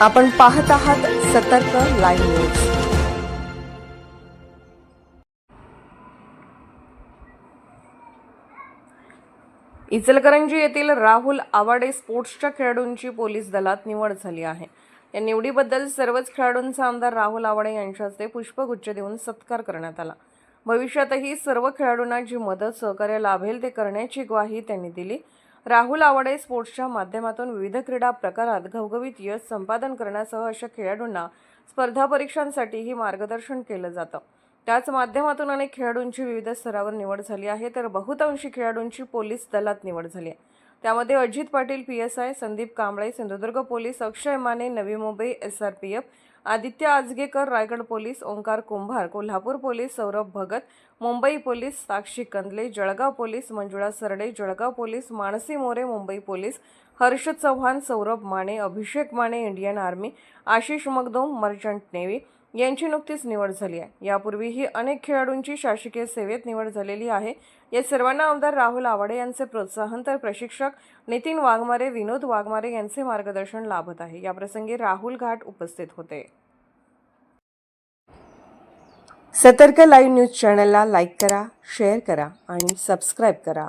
आपण पाहत आहात सतर्क लाईव्ह न्यूज. इचलकरंजी येथील राहुल आवाडे स्पोर्ट्सच्या खेळाडूंची पोलीस दलात निवड झाली आहे. या निवडीबद्दल सर्वच खेळाडूंचा आमदार राहुल आवाडे यांच्या हस्ते पुष्पगुच्छ देऊन सत्कार करण्यात आला. भविष्यातही सर्व खेळाडूंना जी मदत सहकार्य लाभेल ते करण्याची ग्वाही त्यांनी दिली. राहुल आवाडे स्पोर्ट्सच्या माध्यमातून विविध क्रीडा प्रकारात घवघवीत यश संपादन करण्यासह अशा खेळाडूंना स्पर्धा परीक्षांसाठीही मार्गदर्शन केलं जातं. त्याच माध्यमातून अनेक खेळाडूंची विविध स्तरावर निवड झाली आहे तर बहुतांशी खेळाडूंची पोलीस दलात निवड झाली आहे. त्यामध्ये Ajit Patil P S I Sandeep Kamble Sindhudurg police Akshay Mane Navi Mumbai S R P F Aditya Ajgekar Raigad police Omkar Kumbhar Kolhapur police Saurabh Bhagat Mumbai police Sakshi Kandale Jalgaon police Manjula Sarde Jalgaon police Mansi More Mumbai police Harsh Chavan Saurabh Mane Abhishek Mane Indian army Ashish Magdum merchant navy यांची नुकतीच निवड झाली आहे. यापूर्वीही अनेक खेळाडूंची शासकीय सेवेत निवड झालेली आहे. या सर्वांना आमदार राहुल आवाडे यांचे प्रोत्साहन तर प्रशिक्षक नितीन वाघमारे विनोद वाघमारे यांचे मार्गदर्शन लाभत आहे. याप्रसंगी राहुल घाट उपस्थित होते. सतर्क लाईव्ह न्यूज चॅनलला लाईक करा शेअर करा आणि सबस्क्राईब करा.